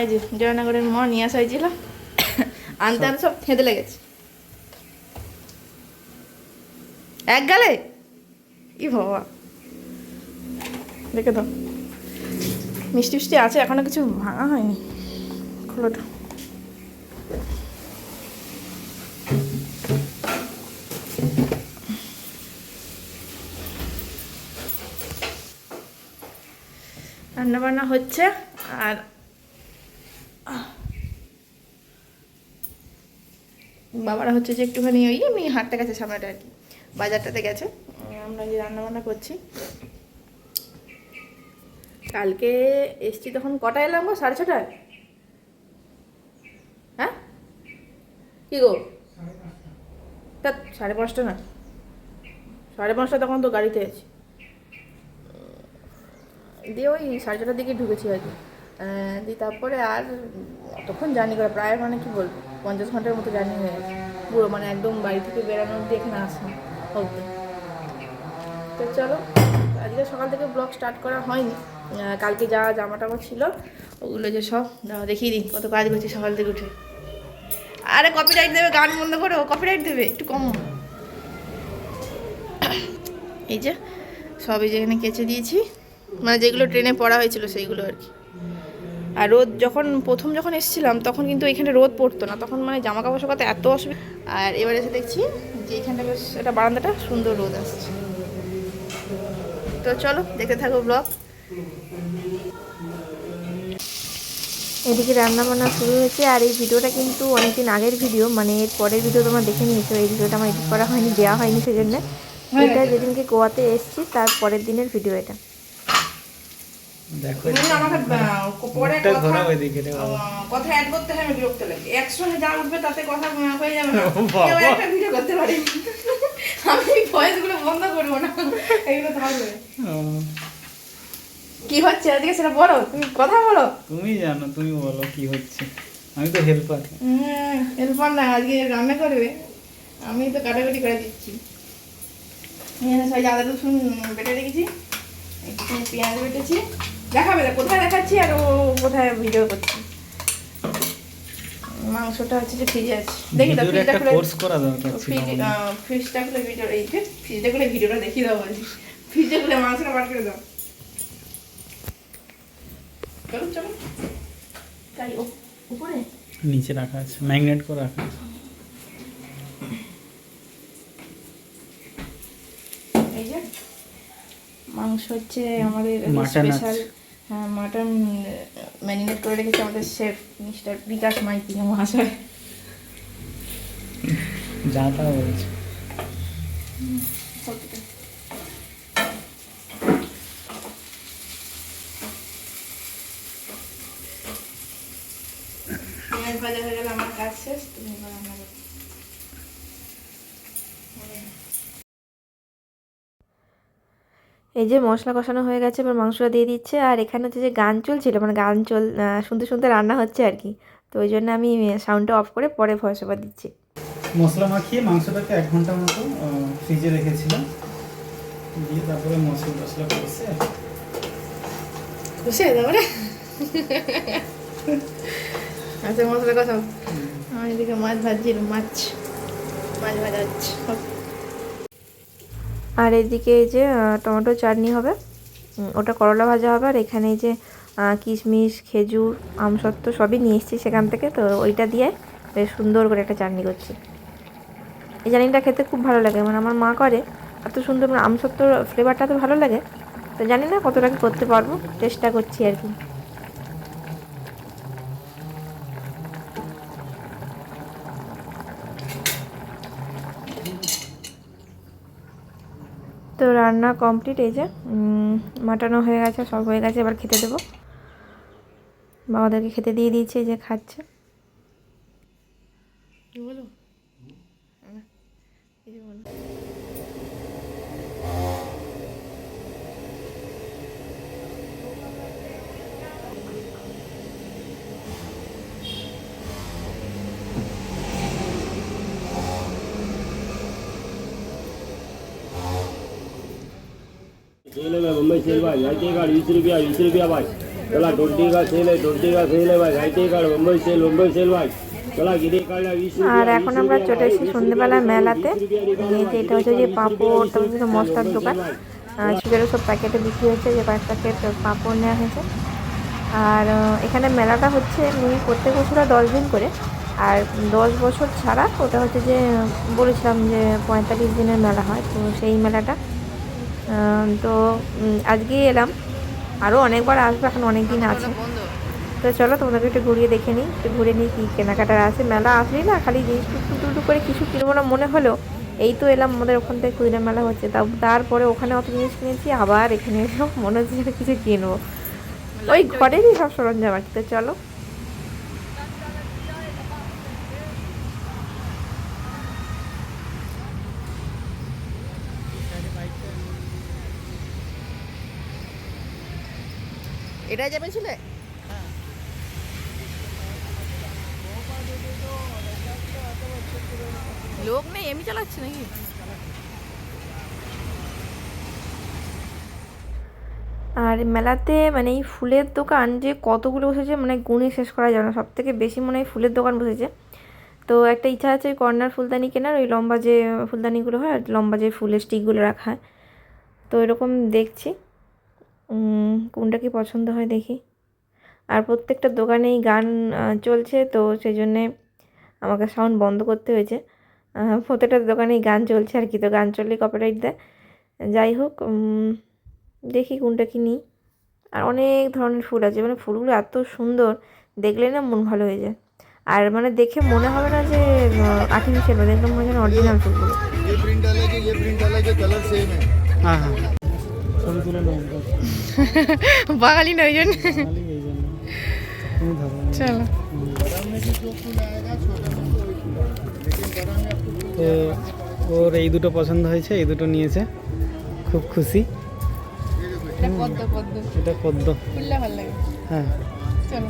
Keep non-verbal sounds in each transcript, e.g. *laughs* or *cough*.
এই যে জয়নগরের ম নিয়ে আসা হয়েছিল। আনতে সব খেঁদে লেগেছে। এক গালে? বাবা। দেখে মিষ্টি মিষ্টি আছে, এখনও কিছু ভাঙা হয়নি। খোলোটা রান্না বান্না হচ্ছে আর বাবারা হচ্ছে যে একটুখানি ওই এমনি হাঁটতে গেছে সামনেটা আর কি বাজারটাতে গেছে আমরা যে রান্না বান্না করছি। কালকে এসছি তখন কটা এলাম গো? সাড়ে ছটায়? হ্যাঁ? কি গো? তা সাড়ে পাঁচটা না সাড়ে পাঁচটা তখন তো গাড়িতে আছি। দিয়ে ওই সাড়ে ছটার দিকে ঢুকেছি আর কি। দিয়ে তারপরে আর তখন জার্নি করা, প্রায় মানে কি বলব, পঞ্চাশ ঘণ্টার মতো জার্নি হয়ে গেছে। পুরো মানে একদম বাড়ি থেকে বেরানো অব্দি এখানে আসা অব্দি তো চলো, আজকে সকাল থেকে ব্লগ স্টার্ট করা হয়নি। কালকে যা জামা টামা ছিল, ওগুলো যে সব দেখিয়ে দিই, কত কাজ করছি সকাল থেকে উঠে। আরে কপিরাইট দেবে, গান বন্ধ করো কপিরাইট দেবে, একটু কম এই যে সব এই যেখানে কেচে দিয়েছি। মানে যেগুলো ট্রেনে পড়া হয়েছিল সেইগুলো আর কি। আর রোদ যখন প্রথম যখন এসেছিলাম তখন কিন্তু এখানে রোদ পড়তো না। তখন মানে জামা কাপড় শুকাতে এত অসুবিধা আর এবার এসে দেখছি যে এখানটা বেশ এটা বারান্দাটা সুন্দর রোদ আসছে। তো চলো দেখতে থাকো ব্লগ এদিকে রান্না বান্না শুরু হয়েছে আর এই ভিডিওটা কিন্তু অনেকদিন আগের ভিডিও মানে এর পরের ভিডিও তোমরা দেখে নিয়েছো। এই ভিডিওটা আমার এডিট করা হয়নি দেওয়া হয়নি সেজন্য। এটা যেদিনকে গোয়াতে এসেছি তার পরের দিনের ভিডিও এটা। দেখো তুমি আমাকে পরে কথা ঘোরাও এদিকে রে বাবা। আহ, কথা অ্যাড করতে হয় আমি বিরক্ত লাগে। একসঙ্গে যা উঠবে তাতে কথা হয়ে যাবে না। ও বাবা। কেউ একটা ভিডিও করতে পারি। আমি ভয়েসগুলো বন্ধ করব না। এগুলো থাকবে কি হচ্ছে আজকে সেটা বলো। তুমি কথা বলো। তুমি জানো তুমি বলো কি হচ্ছে। আমি তো হেল্পার হেল্পার না আজকে রান্না করবে। আমি তো কাটাকাটি করে দিচ্ছি। এখানে সবাই আদা রসুন বেটে রেখেছি। একটু পেঁয়াজ বেটেছি। দেখাবে না কোথায় দেখাচ্ছি আর ও কোথায় ভিডিও করছি? মাংসটা হচ্ছে যে ফ্রিজে আছে। দেখি তো ফ্রিজটা খুলে কোর্স করা দরকার ফ্রিজটা খুলে ভিডিও এই যে ফ্রিজটা খুলে ভিডিওটা দেখিয়ে দাও বলছি। ফ্রিজটা খুলে মাংসটা বার করে দাও। চলো চলো। তাই উপরে? নিচে রাখা আছে ম্যাগনেট করে রাখা আছে। এই যে মাংস হচ্ছে আমাদের স্পেশাল মাটন ম্যারিনেট করে রেখেছে আমাদের শেফ মিস্টার বিকাশ মাইতি মহাশয়। যা তা বলছে। পেঁয়াজ ভাজা হয়ে গেলে আমার কাজ শেষ তুমি এবার রান্না করো এই যে মশলা কষানো হয়ে গেছে এবার মাংসটা দিয়ে দিচ্ছে। আর এখানে হচ্ছে যে গান চলছিল মানে গান চল শুনতে শুনতে রান্না হচ্ছে আর কি। তো ওই জন্য আমি সাউন্ডটা অফ করে পরে ভয়েস ওভার দিচ্ছি। মশলা মাখিয়ে মাংসটাকে এক ঘণ্টার মতো ফ্রিজে রেখেছিলাম। দিয়ে তারপরে মশলা টসলা কষে। খুশি হয়ে যাবে আচ্ছা মশলা কথা আমি এদিকে মাছ ভাজছি মাছ মাছ ভাজা হচ্ছে। আর এদিকে এই যে টমেটো চাটনি হবে। ওটা করলা ভাজা হবে। আর এখানে এই যে কিশমিশ, খেজুর, আমসত্ত্ব সবই নিয়ে এসেছি সেখান থেকে। তো ওইটা দিয়ে বেশ সুন্দর করে একটা চাটনি করছি। এই চাটনিটা খেতে খুব ভালো লাগে। মানে আমার মা করে। এত সুন্দর মানে আমসত্ত্বর ফ্লেভারটা তো ভালো লাগে। তো জানি না কতটা করতে পারব। চেষ্টা করছি আর কি। তো রান্না কমপ্লিট এই যে মাটানো হয়ে গেছে, সব হয়ে গেছে, এবার খেতে দেবো। বাবাদেরকে খেতে দিয়ে দিয়েছে যে খাচ্ছে। বলো। এই যে বলো Ini lah, mama सेल भाई आयटी कार्ड वीस रुपया वीस रुपया भाई चला ट्वेंटी का सेल है ट्वेंटी का सेल है भाई IT card Mumbai sale Mumbai sale भाई चला गिरी कार्ड वीस আর এখন আমরা চলে এসেছি সন্ধ্যেবেলা মেলাতে এই যে এটা হচ্ছে যে পাঁপড় তারপর হচ্ছে মশলার দোকান সুগারের সব প্যাকেটে বিক্রি হচ্ছে যে কয়েক প্যাকেট পাঁপড় নেওয়া হয়েছে আর আহ, এখানে মেলাটা হচ্ছে এমনি প্রত্যেক বছর হয় দশ দিন করে আর দশ বছর ছাড়া ওটা হচ্ছে যে বলেছিলাম যে পঁয়তাল্লিশ দিনের মেলা হয় তো সেই মেলাটা আহ, তো উম, আজকেই এলাম। আরও অনেকবার আসব এখন অনেক দিন আছে। তো চলো তোমাদেরকে একটু ঘুরিয়ে দেখে নিই। একটু ঘুরে নিই কী কেনাকাটার আছে। মেলা আসলেই না খালি জিনিস টুকটুক টুকটুক করে কিছু কিনবো না মনে হলো এই তো এলাম আমাদের ওখান থেকে কুদিনা মেলা হচ্ছে। তা তারপরে ওখানে অত জিনিস কিনেছি আবার এখানে এসেও মনে হচ্ছে কিছু কিনবো। ওই ঘরেরই সব সরঞ্জাম আর কি। তো চলো। এটাই যাবে ছিলে? লোক নেই এমনি চালাচ্ছে নাকি? আর মেলাতে মানে এই ফুলের দোকান যে কতগুলো বসেছে মানে গুণে শেষ করা যাবে না। সব থেকে বেশি মনে হয় ফুলের দোকান বসেছে। তো একটা ইচ্ছা আছে কর্নার ফুলদানি কেনার ওই লম্বা যে ফুলদানিগুলো হয় আর লম্বা যে ফুলের স্টিকগুলো রাখা হয়। তো এরকম দেখছি। কোনটা কি পছন্দ হয় দেখি। আর প্রত্যেকটা দোকানেই গান চলছে তো সেই জন্যে আমাকে সাউন্ড বন্ধ করতে হয়েছে। প্রত্যেকটা দোকানেই গান চলছে আর কি তো গান চললে কপিরাইট দেয়। যাই হোক দেখি কোনটা কি নিই। আর অনেক ধরনের ফুল আছে মানে ফুলগুলো এত সুন্দর দেখলে না মন ভালো হয়ে যায়। আর মানে দেখে মনে হবে না যে আর্টিফিশিয়াল মানে একদম মনে হয় অরিজিনাল ফুলগুলো। হ্যাঁ হ্যাঁ। বাঙালি না ওই জন্য। চলো। তো ওর এই দুটো পছন্দ হয়েছে এই দুটো নিয়েছে। খুব খুশি। এটা পদ্ম খুললে ভালো লাগে। হ্যাঁ। চলো।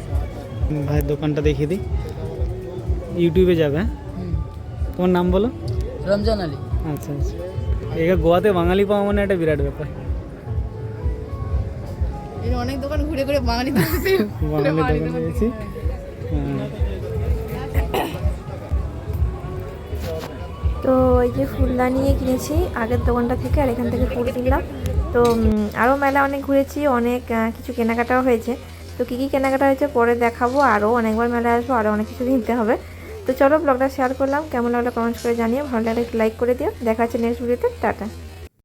ভাইয়ের দোকানটা দেখিয়ে দিই। ইউটিউবে যাবে হ্যাঁ? তোমার নাম বলো? রমজান আলী। আচ্ছা আচ্ছা। এখানে গোয়াতে বাঙালি পাওয়া মানে একটা বিরাট ব্যাপার। অনেক দোকান ঘুরে ঘুরে বাঙালি *laughs* বাঙালি দোকান পেয়েছি। তো এই যে ফুলদানি কিনেছি আগের দোকানটা থেকে আর এখান থেকে ফুল কিনলাম। তো আরও মেলা অনেক ঘুরেছি অনেক কিছু কেনাকাটাও হয়েছে। তো কী কী কেনাকাটা হয়েছে পরে দেখাবো আরও অনেকবার মেলায় আসব আরও অনেক কিছু কিনতে হবে। তো চলো ব্লগটা শেয়ার করলাম কেমন লাগল কমেন্টস করে জানিয়ে ভালো লাগলে একটু লাইক করে দিও। দেখা হচ্ছে নেক্সট ভিডিওতে টাটা।